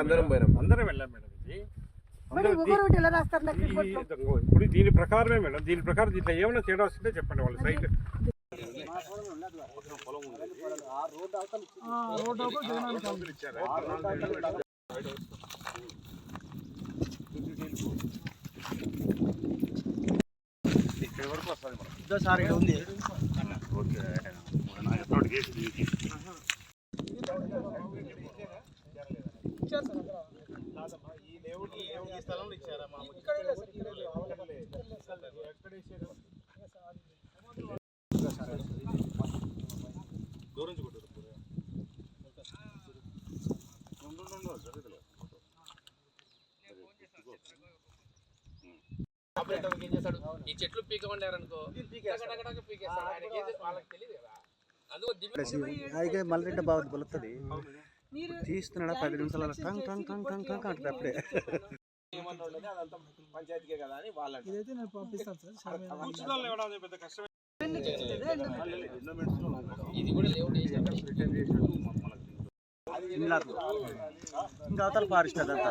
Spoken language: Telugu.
అందరం పోయినాం అందరం వెళ్ళాం మేడం ఇది. ఇప్పుడు దీని ప్రకారమే మేడం. దీని ప్రకారం దీంట్లో ఏమైనా తేడా వస్తుంటే చెప్పండి వాళ్ళ సైట్ ఇక్కడ వరకు వస్తుంది మేడం ఆపరేటర్ ఏం చేస్తాడు? ఈ చెట్లు పీకమండారనుకో టకటకటక పీకేస్తాడు. ఆయనకి ఏం తెలుసు? వాళ్ళకి తెలియదు? కదా అందుకో మళ్ళీ బాగా బలుతుంది తీస్తున్నాడా పది నిమిషాలు టంగ్ టంగ్ టంగ్ టంగ్ టంగ్ అంటుంది అప్పుడే పంచాయతీకే కదా అని వాళ్ళు ఇదైతే నేను పంపిస్తాను సార్ కూర్చున్నాళ్ళు ఎవడో పెద్ద కష్టమే ఇది కూడా లేవుడు ఇంకా అవతల ఫారెస్ట్ అదంతా